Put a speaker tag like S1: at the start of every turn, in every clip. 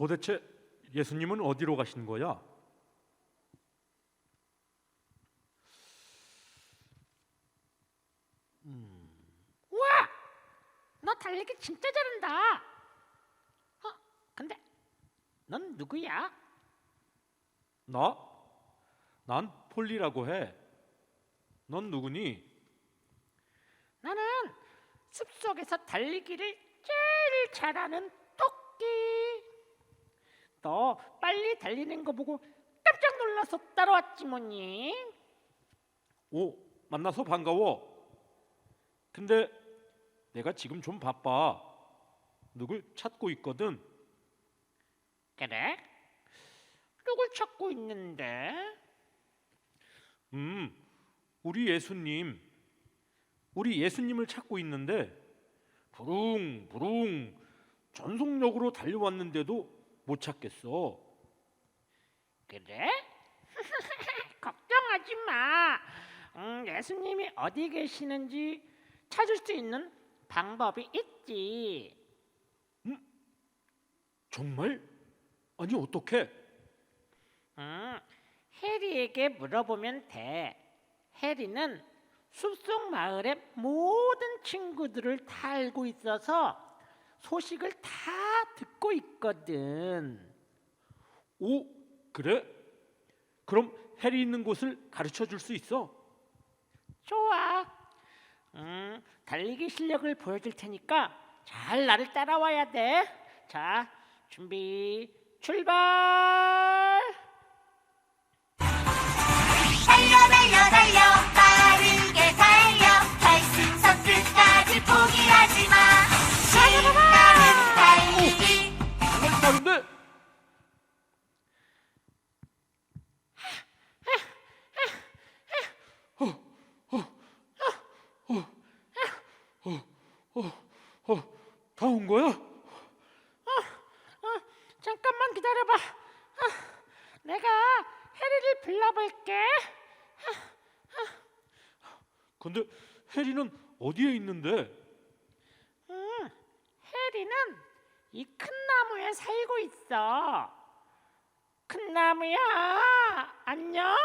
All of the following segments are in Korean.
S1: 도대체 예수님은 어디로 가신 거야?
S2: 우와! 너 달리기 진짜 잘한다. 어? 근데 넌 누구야?
S1: 나? 난 폴리라고 해. 넌 누구니?
S2: 나는 숲속에서 달리기를 제일 잘하는. 너 빨리 달리는 거 보고 깜짝 놀라서 따라왔지 뭐니?
S1: 오, 만나서 반가워. 근데 내가 지금 좀 바빠. 누굴 찾고 있거든.
S2: 그래? 누굴 찾고 있는데?
S1: 음, 우리 예수님. 우리 예수님을 찾고 있는데 부릉 부릉 전속력으로 달려왔는데도 못 찾겠어.
S2: 그래? 걱정하지 마. 음, 예수님이 어디 계시는지 찾을 수 있는 방법이 있지.
S1: 정말? 아니 어떻게?
S2: 음, 해리에게 물어보면 돼. 해리는 숲속 마을의 모든 친구들을 다 알고 있어서 소식을 다 듣고 있거든.
S1: 오, 그래? 그럼 해리 있는 곳을 가르쳐 줄 수 있어?
S2: 좋아. 음, 달리기 실력을 보여줄 테니까 잘 나를 따라와야 돼. 자, 준비, 출발! 이 큰 나무에 살고 있어. 큰 나무야, 안녕.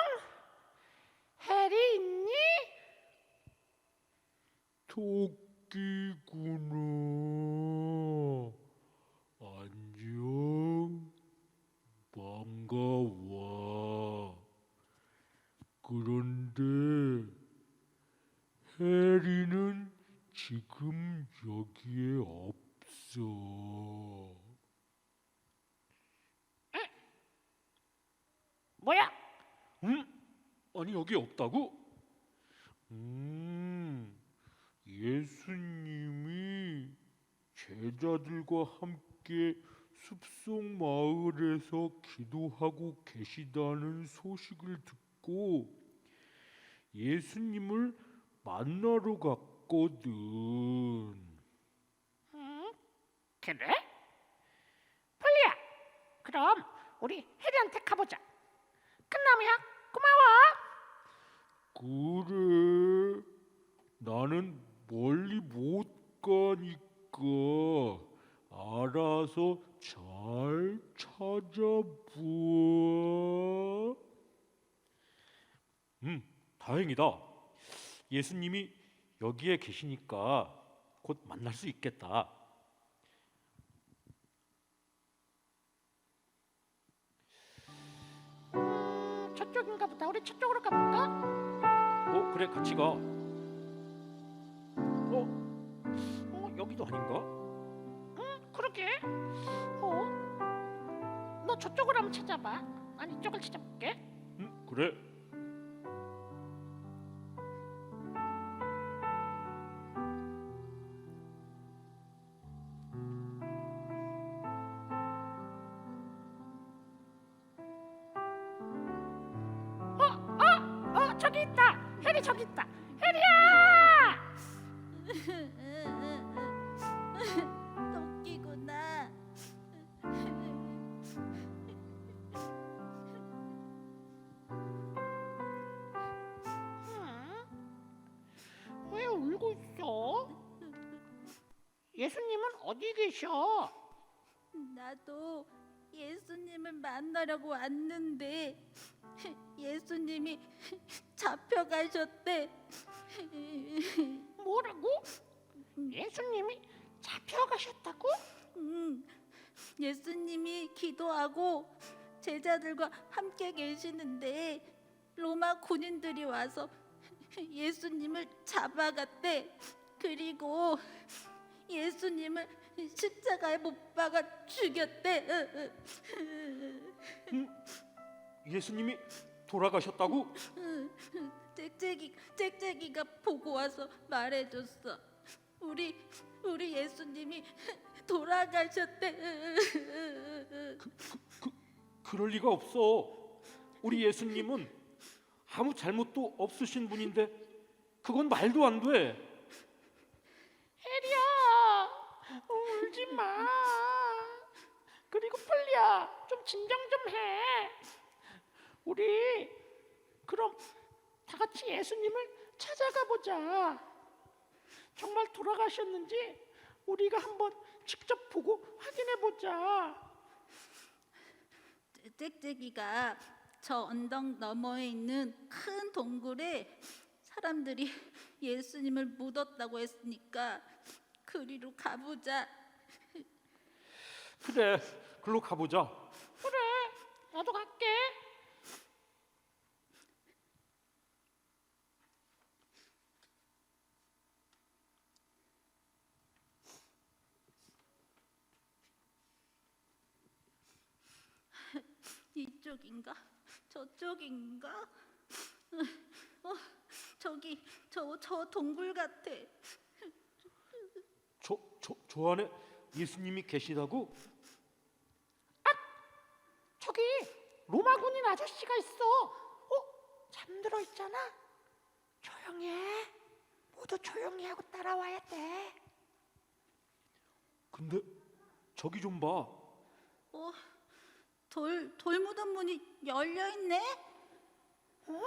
S2: 해리 있니?
S1: 토끼구나. 안녕. 반가워. 그런데 해리는 지금 여기에 없 어.
S2: 뭐야?
S1: 음? 아니 여기 없다고? 음, 예수님이 제자들과 함께 숲속 마을에서 기도하고 계시다는 소식을 듣고 예수님을 만나러 갔거든.
S2: 음, 그래? 폴리야, 그럼 우리 해리한테 가보자. 큰 나무야, 고마워.
S1: 그래. 나는 멀리 못 가니까 알아서 잘 찾아봐. 음, 다행이다. 예수님이 여기에 계시니까 곧 만날 수 있겠다.
S2: 저쪽인가 보다. 우리 저쪽으로 가볼까?
S1: 어, 그래 같이 가. 어, 어 여기도 아닌가?
S2: 응, 그러게. 어? 너 저쪽을 한번 찾아봐. 아니 이쪽을 찾아볼게.
S1: 음, 그래.
S2: 어, 저기 있다. 해리 저기 있다. 해리야!
S3: 토끼구나
S2: 응? 왜 울고 있어? 예수님은 어디 계셔?
S3: 나도
S4: 예수님을 만나려고 왔는데 예수님이 잡혀가셨대.
S2: 뭐라고? 예수님이 잡혀가셨다고?
S4: 음, 예수님이 기도하고 제자들과 함께 계시는데 로마 군인들이 와서 예수님을 잡아갔대. 그리고 예수님을 십자가에 못 박아 죽였대.
S1: 예수님이 돌아가셨다고?
S4: 짹짹이 짹짹이가 보고 와서 말해줬어. 우리 우리 예수님이 돌아가셨대.
S1: 그럴 리가 없어. 우리 예수님은 아무 잘못도 없으신 분인데 그건 말도 안 돼.
S2: 혜리야 울지 마. 그리고 폴리야 좀 진정 좀 해. 우리 그럼 다 같이 예수님을 찾아가 보자. 정말 돌아가셨는지 우리가 한번 직접 보고 확인해 보자.
S4: 짹짹이가 저 언덕 너머에 있는 큰 동굴에 사람들이 예수님을 묻었다고 했으니까 그리로 가보자.
S1: 그래, 글로 가보자.
S2: 그래, 나도 갈게.
S4: 이쪽인가? 저쪽인가? 어, 저기 저 저 동굴 같아.
S1: 저, 저, 저 안에 예수님이 계시다고?
S2: 저기 로마 군인 아저씨가 있어. 어? 잠들어 있잖아. 조용히 해. 모두 조용히 하고 따라와야 돼.
S1: 근데 저기 좀 봐.
S4: 어, 돌, 돌 묻은 문이 열려 있네.
S2: 어?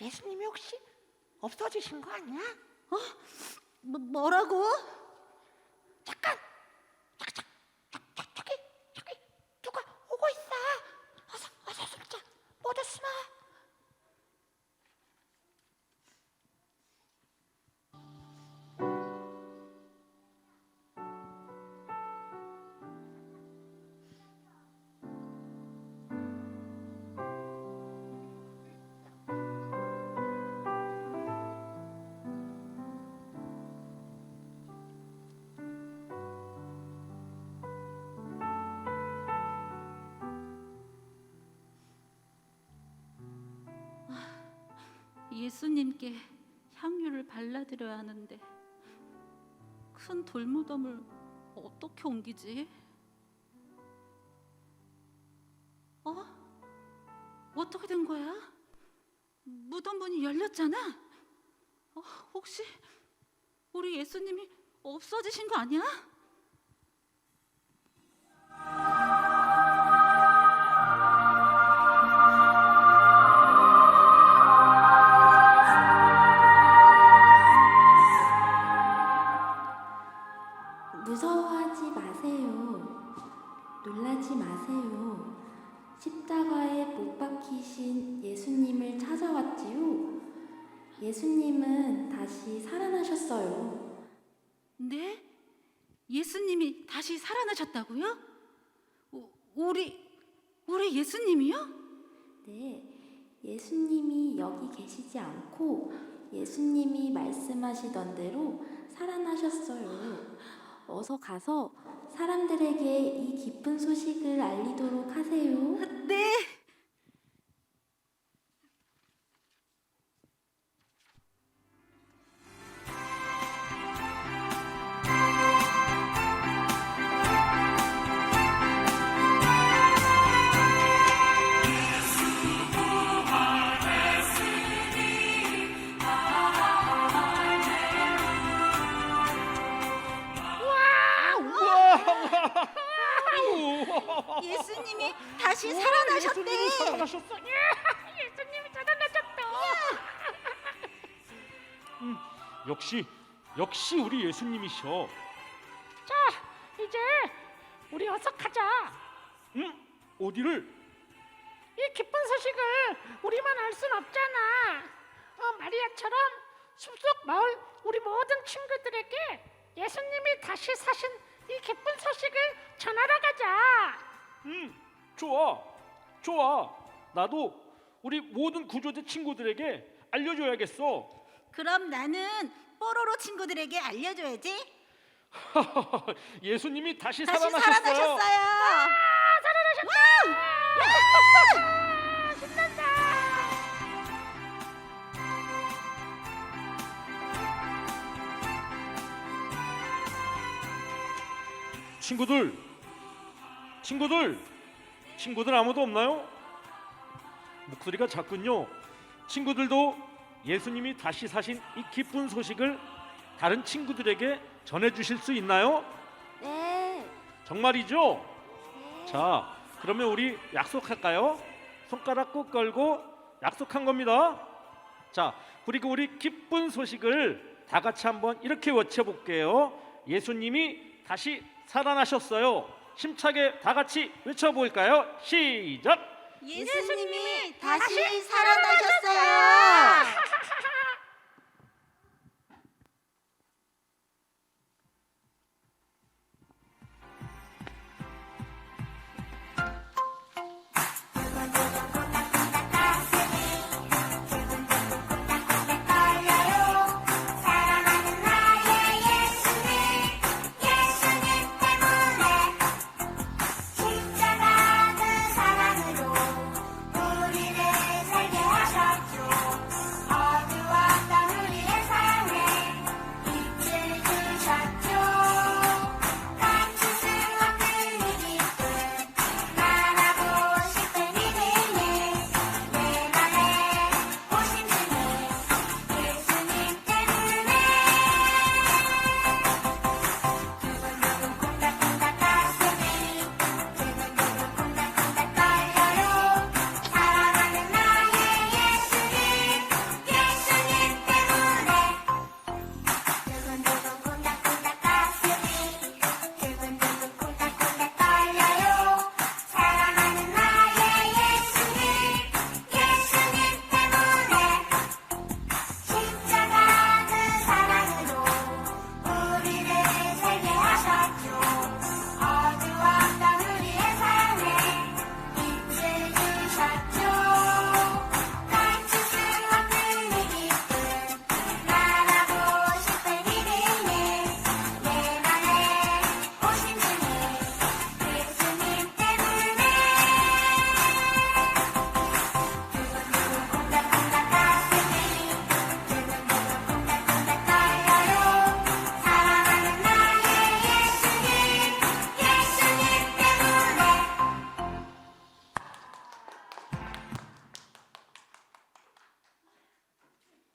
S2: 예수님이 혹시 없어지신 거 아니야?
S4: 뭐, 뭐라고?
S2: 잠깐. 저,
S4: 예수님께 향유를 발라드려야 하는데 큰 돌무덤을 어떻게 옮기지? 어? 어떻게 된 거야? 무덤 문이 열렸잖아. 어, 혹시 우리 예수님이 없어지신 거 아니야?
S5: 놀라지 마세요. 십자가에 못 박히신 예수님을 찾아왔지요. 예수님은 다시 살아나셨어요.
S4: 네? 예수님이 다시 살아나셨다고요? 우- 우리 우리 예수님이요?
S5: 네, 예수님이 여기 계시지 않고 예수님이 말씀하시던 대로 살아나셨어요. 어서 가서 사람들에게 이 기쁜 소식을 알리도록 하세요.
S4: 네.
S1: 역시, 역시 우리 예수님이셔.
S2: 자, 이제 우리 어서 가자.
S1: 음? 어디를?
S2: 이 기쁜 소식을 우리만 알 순 없잖아. 어, 마리아처럼 숲속 마을 우리 모든 친구들에게 예수님이 다시 사신 이 기쁜 소식을 전하러 가자.
S1: 음, 좋아, 좋아. 나도 우리 모든 구조대 친구들에게 알려줘야겠어.
S4: 그럼 나는 뽀로로 친구들에게 알려줘야지.
S1: 예수님이 다시,
S4: 다시
S1: 살아나셨어요.
S4: 살아나셨어요.
S1: 친구들, 친구들, 친구들 아무도 없나요? 목소리가 작군요. 친구들도 예수님이 다시 사신 이 기쁜 소식을 다른 친구들에게 전해 주실 수 있나요?
S5: 네.
S1: 정말이죠? 자, 그러면 우리 약속할까요? 손가락 꼭 걸고 약속한 겁니다. 자, 그리고 우리 기쁜 소식을 다 같이 한번 이렇게 외쳐 볼게요. 예수님이 다시 살아나셨어요. 힘차게 다 같이 외쳐 볼까요? 시작!
S4: 예수님이
S3: 다시 살아나셨어요.